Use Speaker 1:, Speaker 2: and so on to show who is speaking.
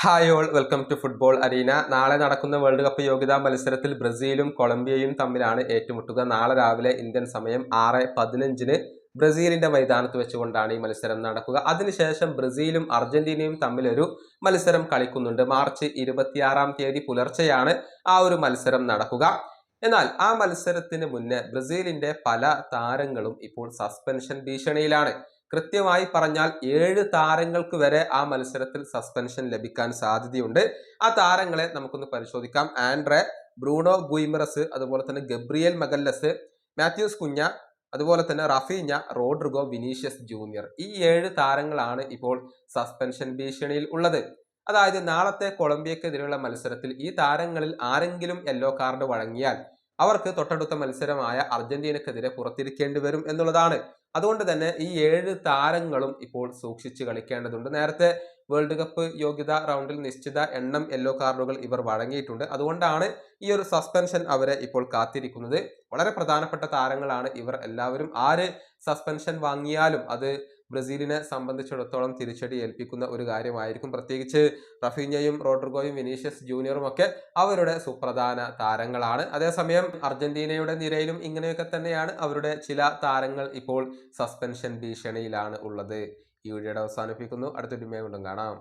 Speaker 1: Hi all welcome to football arena നാളെ നടക്കുന്ന world cup യോഗ്യതാ മത്സരത്തിൽ ബ്രസീലും കൊളംബിയയും തമ്മിലാണ് ഏറ്റുമുട്ടുക. നാളെ രാവിലെ ഇന്ത്യൻ സമയം ആറ് പതിനഞ്ചിന് ബ്രസീലിന്റെ മൈതാനത്ത് വെച്ചുകൊണ്ടാണ് ഈ മത്സരം നടക്കുക. അതിനുശേഷം ബ്രസീലും അർജന്റീനയും തമ്മിലൊരു മത്സരം കളിക്കുന്നുണ്ട്. മാർച്ച് ഇരുപത്തിയാറാം തീയതി പുലർച്ചെയാണ് ആ ഒരു മത്സരം നടക്കുക. എന്നാൽ ആ മത്സരത്തിന് മുന്നേ ബ്രസീലിന്റെ പല താരങ്ങളും ഇപ്പോൾ സസ്പെൻഷൻ ഭീഷണിയിലാണ്. കൃത്യമായി പറഞ്ഞാൽ ഏഴ് താരങ്ങൾക്ക് വരെ ആ മത്സരത്തിൽ സസ്പെൻഷൻ ലഭിക്കാൻ സാധ്യതയുണ്ട്. ആ താരങ്ങളെ നമുക്കൊന്ന് പരിശോധിക്കാം. ആൻഡ്രെ ബ്രൂണോ ഗുയിമറസ് അതുപോലെ തന്നെ ഗബ്രിയൽ മഗല്ലസ് മാത്യൂസ് കുഞ്ഞ അതുപോലെ തന്നെ റഫീഞ്ഞ റോഡ്രിഗോ വിനീഷ്യസ് ജൂനിയർ. ഈ ഏഴ് താരങ്ങളാണ് ഇപ്പോൾ സസ്പെൻഷൻ ഭീഷണിയിൽ ഉള്ളത്. അതായത് നാളത്തെ കൊളംബിയക്കെതിരെയുള്ള മത്സരത്തിൽ ഈ താരങ്ങളിൽ ആരെങ്കിലും യെല്ലോ കാർഡ് വഴങ്ങിയാൽ അവർക്ക് തൊട്ടടുത്ത മത്സരമായ അർജന്റീനക്കെതിരെ പുറത്തിരിക്കേണ്ടി വരും എന്നുള്ളതാണ്. അതുകൊണ്ട് തന്നെ ഈ ഏഴ് താരങ്ങളും ഇപ്പോൾ സൂക്ഷിച്ച് കളിക്കേണ്ടതുണ്ട്. നേരത്തെ വേൾഡ് കപ്പ് യോഗ്യത റൗണ്ടിൽ നിശ്ചിത എണ്ണം യെല്ലോ കാർഡുകൾ ഇവർ വഴങ്ങിയിട്ടുണ്ട്. അതുകൊണ്ടാണ് ഈ ഒരു സസ്പെൻഷൻ അവരെ ഇപ്പോൾ കാത്തിരിക്കുന്നത്. വളരെ പ്രധാനപ്പെട്ട താരങ്ങളാണ് ഇവർ എല്ലാവരും. ആര് സസ്പെൻഷൻ വാങ്ങിയാലും അത് ബ്രസീലിനെ സംബന്ധിച്ചിടത്തോളം തിരിച്ചടി ഏൽപ്പിക്കുന്ന ഒരു കാര്യമായിരിക്കും. പ്രത്യേകിച്ച് റഫീഞ്ഞയും റോഡ്രിഗോയും വിനീഷ്യസ് ജൂനിയറും ഒക്കെ അവരുടെ സുപ്രധാന താരങ്ങളാണ്. അതേസമയം അർജന്റീനയുടെ നിരയിലും ഇങ്ങനെയൊക്കെ തന്നെയാണ് അവരുടെ ചില താരങ്ങൾ ഇപ്പോൾ സസ്പെൻഷൻ ഭീഷണിയിലാണ് ഉള്ളത്. ഈ വീഡിയോയുടെ അവസാനിപ്പിക്കുന്നു. അടുത്തൊരു കൊണ്ടും കാണാം.